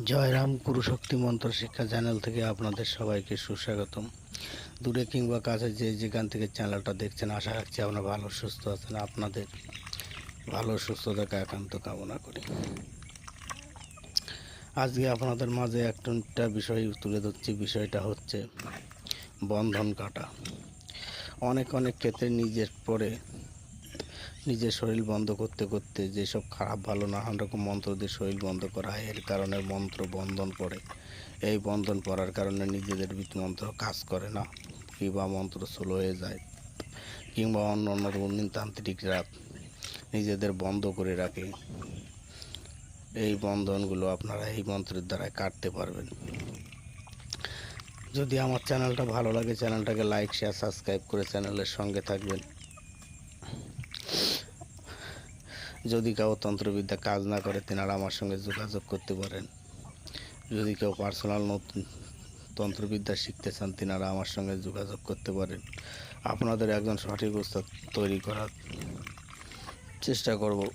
জয়রাম কুরুশক্তি মন্ত্র শিক্ষা চ্যানেল থেকে আপনাদের সবাইকে সুস্বাগতম। দূরে কিংবা কাছে যে যেখান থেকে চ্যানেলটা দেখছেন, আশা রাখছি আপনারা ভালো সুস্থ আছেন। আপনাদের ভালো সুস্থতাকে একান্ত কামনা করি। আজকে আপনাদের মাঝে একটা বিষয় তুলে ধরছি। বিষয়টা হচ্ছে বন্ধন কাটা। অনেক অনেক ক্ষেত্রে নিজের পরে নিজের শরীর বন্ধ করতে করতে যেসব খারাপ ভালো নানান রকম মন্ত্র দিয়ে শরীর বন্ধ করা হয়, এর কারণে মন্ত্র বন্ধন পড়ে। এই বন্ধন পড়ার কারণে নিজেদের মন্ত্র কাজ করে না, কিংবা মন্ত্র স্লো হয়ে যায়, কিংবা অন্য অন্য তান্ত্রিকরা নিজেদের বন্ধ করে রাখে। এই বন্ধনগুলো আপনারা এই মন্ত্রের দ্বারাই কাটতে পারবেন। যদি আমার চ্যানেলটা ভালো লাগে, চ্যানেলটাকে লাইক শেয়ার সাবস্ক্রাইব করে চ্যানেলের সঙ্গে থাকবেন। যদি কেউ তন্ত্রবিদ্যা কাজ না করে, তেনারা আমার সঙ্গে যোগাযোগ করতে পারেন। যদি কেউ পার্সোনাল নতুন তন্ত্রবিদ্যা শিখতে চান, তেনারা আমার সঙ্গে যোগাযোগ করতে পারেন। আপনাদের একজন সঠিক উস্তাদ তৈরি করার চেষ্টা করব।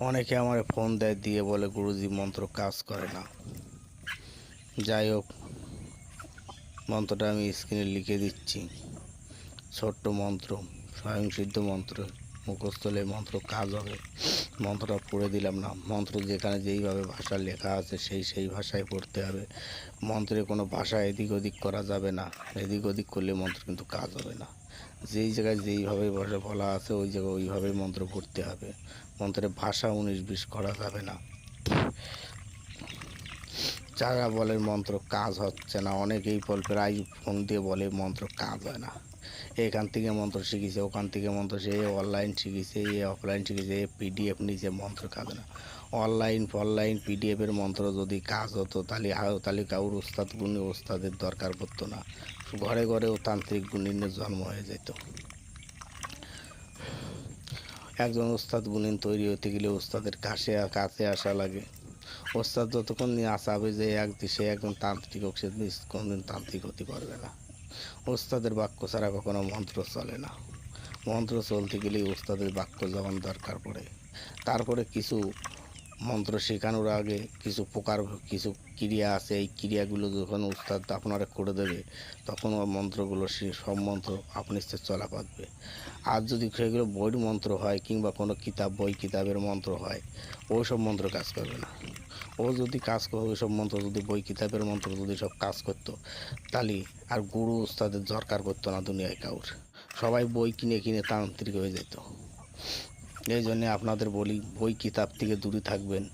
অনেকে আমার ফোন দেয়, দিয়ে বলে, গুরুজি, মন্ত্র কাজ করে না। যাই হোক, মন্ত্রটা আমি স্ক্রিনে লিখে দিচ্ছি। ছোট্ট মন্ত্র। স্বয়ংসিদ্ধ মন্ত্র মুখস্থলে মন্ত্র, কাজ হবে। মন্ত্রটা পড়ে দিলাম না। মন্ত্র যেখানে যেইভাবে ভাষা লেখা আছে, সেই সেই ভাষায় পড়তে হবে। মন্ত্রে কোনো ভাষা এদিক ওদিক করা যাবে না। এদিক ওদিক করলে মন্ত্র কিন্তু কাজ হবে না। যেই জায়গায় যেইভাবে ভাষা বলা আছে, ওই জায়গায় ওইভাবেই মন্ত্র পড়তে হবে। মন্ত্রের ভাষা উনিশ বিশ করা যাবে না। যারা বলে মন্ত্র কাজ হচ্ছে না, অনেকেই বল প্রায় ফোন দিয়ে বলে মন্ত্র কাজ হয় না। এখান থেকে মন্ত্র শিখেছে, ওখান থেকে মন্ত্র সে অনলাইন শিখেছে এ অফলাইন শিখেছে এ পিডিএফ নিচে মন্ত্র কাজ না। অনলাইন অনলাইন পিডিএফের মন্ত্র যদি কাজ হতো, তাহলে তাহলে কাউর ওস্তাদ গুণী ওস্তাদের দরকার পড়তো না। ঘরে ঘরেও তান্ত্রিক গুণিনের জন্ম হয়ে যেত। একজন ওস্তাদ গুণিন তৈরি হতে গেলে ওস্তাদের কাছে কাছে আসা লাগে। ওস্তাদ যতক্ষণ নিয়ে আসাবে যে এক সে একজন তান্ত্রিক হোক, সে কোনদিন তান্ত্রিক হতে পারবে না। ওস্তাদের বাক্য ছাড়া কখনো মন্ত্র চলে না। মন্ত্র চলতে গেলেই ওস্তাদের বাক্য যেমন দরকার পড়ে, তারপরে কিছু মন্ত্র শেখানোর আগে কিছু প্রকার, কিছু ক্রিয়া আছে, এই ক্রিয়াগুলো যখন উস্তাদ আপনারা করে দেবে, তখন মন্ত্রগুলো সে, সব মন্ত্র আপনি সে চলা পাবে আর যদি সেগুলো বইয়ের মন্ত্র হয় কিংবা কোনো কিতাব, বই কিতাবের মন্ত্র হয়, ওই সব মন্ত্র কাজ করবে না। ও যদি কাজ করে, ওই সব মন্ত্র যদি বই কিতাবের মন্ত্র যদি সব কাজ করতো, তাহলে আর গুরু উস্তাদের দরকার করতো না দুনিয়ায় কাউর। সবাই বই কিনে কিনে তান্ত্রিক হয়ে যেত। এই জন্যে আপনাদের বলি, বই কিতাব থেকে দূরে থাকবেন।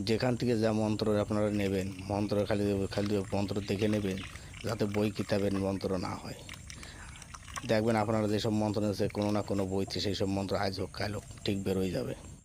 যেখান থেকে যা মন্ত্র আপনারা নেবেন, মন্ত্র খালি খালি মন্ত্র দেখে নেবেন, যাতে বই কিতাবের মন্ত্র না হয়। দেখবেন আপনারা যেসব মন্ত্র নিয়েছে কোনো না কোনো বইতে সেই সব মন্ত্র আজ হোক, কাল হোক, ঠিক বেরোয় যাবে।